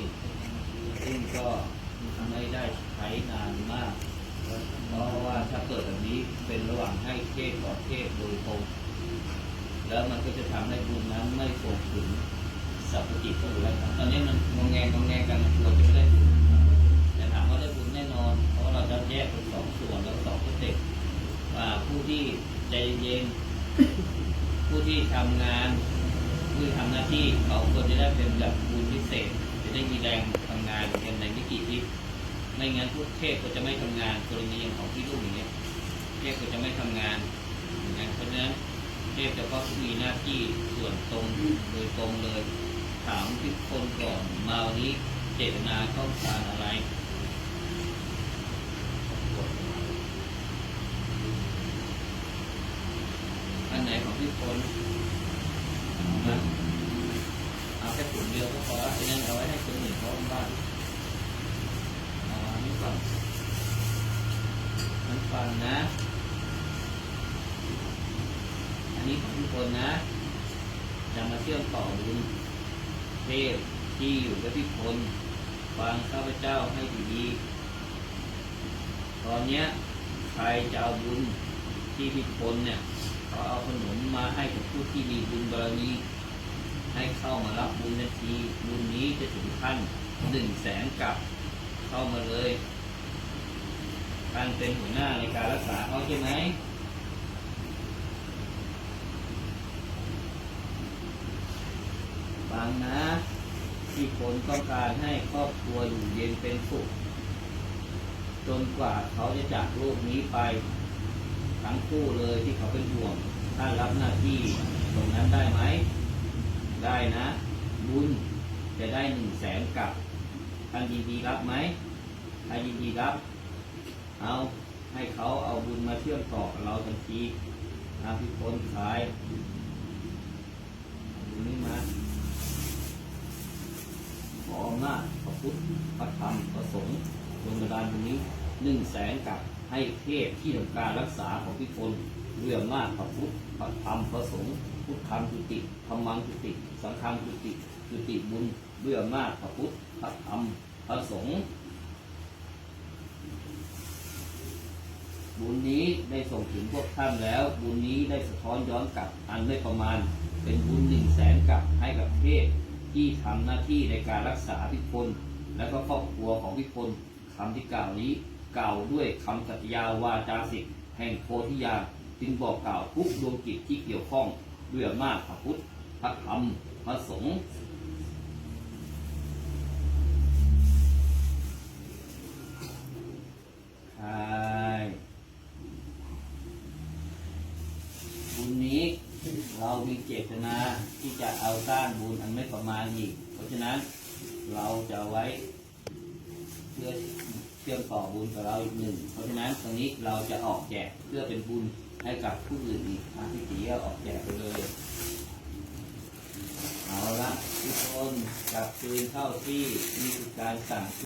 สิบซึ่งก็ไม่ได้ใช้นานมาก เพราะว่าถ้าเกิดแบบนี้เป็นระหว่างให้เทศต่อเทศโดยตรงแล้วมันก็จะทำให้บุญนั้นไม่ส่งถึงสัพพจิตก็หรืออะไรตอนนี้มันงงแงงงแงกันกลัวจะไม่ได้บุญแต่ถามว่าได้บุญแน่นอน เพราะเราจะแยกเป็นสองส่วนแล้วสองสเต็ปว่าผู้ที่ใจเย็นผู้ที่ทำงานผู้ที่ทำหน้าที่เขาควรจะได้เป็นแบบบุญพิเศษ จะได้มีแรงทำงานกันในวิกฤตที่ไม่งั้นพวกเทพก็จะไม่ทำงานกรณีอย่างของพี่ลูกอย่างเงี้ยเทพก็จะไม่ทำงานนะเพราะฉะนั้นเทพจะก็มีหน้าที่ส่วนตรงโดยตรงเลย ถามทุกคนก่อนมาวันนี้เจตนาต้องการอะไรอันไหนของพี่คนนะ ค่กลุ่มเดียวก็พอไอ้นั่นเอาไว้ให้คนอื่นเขาบ้างเอาอันนี้ก่อนมันฟังนะ อันนี้ของพี่คนนะจะมาเชื่อมต่อบุญเทพที่อยู่กับพี่คนฟังข้าพเจ้าให้ดีๆตอนเนี้ยใครจะเอาบุญที่พี่คนเนี่ยเขาเอาขนมมาให้กับผู้ที่มีบุญบารมี เข้ามารับบุญนาทีบุญนี้จะถึงขั้นหนึ่งแสนกับเข้ามาเลยท่านเป็นหัวหน้าในการรักษาเขาใช่ไหมฟังนะที่คนต้องการให้ครอบครัวอยู่เย็นเป็นสุขจนกว่าเขาจะจากโลกนี้ไป ทั้งคู่เลยที่เขาเป็นห่วงท่านรับหน้าที่ตรงนั้นได้ไหม ได้นะ บุญจะได้หนึ่งแสนกับท่านยินดีรับไหมถ้ายินดีรับ เอาให้เขาเอาบุญมาเชื่อมต่อกับเราทันทีนะพี่คนขายเอาบุญนี้มาขออำนาจพระพุทธพระธรรมพระสงฆ์ดวงดาลบุญนี้หนึ่งแสนกับให้เทพที่ทำการรักษาของพี่คน เรื่องมากพระพุทธพระธรรมพระสงฆ์พุทธธรรมจุติธรรมังจุติ สังฆังจุติจุติบุญเรื่องมากพระพุทธพระธรรมพระสงฆ์บุญนี้ได้ส่งถึงพวกท่านแล้ว บุญนี้ได้สะท้อนย้อนกลับอันไม่ประมาณ เป็นบุญหนึ่งแสนกับให้กับเทพที่ทำหน้าที่ในการรักษาพิพลและก็ครอบครัวของพิพลคำที่กล่าวนี้กล่าวด้วยคำสัตยาวาจาสิทธิ์แห่งโพธิญาณ จึงบอกกล่าวทุกดวงจิตที่เกี่ยวข้องด้วยอำนาจพระพุทธพระธรรมพระสงฆ์ใช่บุญนี้เรามีเจตนาที่จะเอาสร้างบุญอันไม่ประมาณอีก เพราะฉะนั้นเราจะไว้เพื่อเชื่อมต่อบุญกับเราอีกหนึ่ง เพราะฉะนั้นตรงนี้เราจะออกแจกเพื่อเป็นบุญ ให้กับผู้อื่นอีกทางที่ตีก็ออกแจกไปเลย เอาละทุกคนกลับคืนเข้าที่นี่คือการสั่ง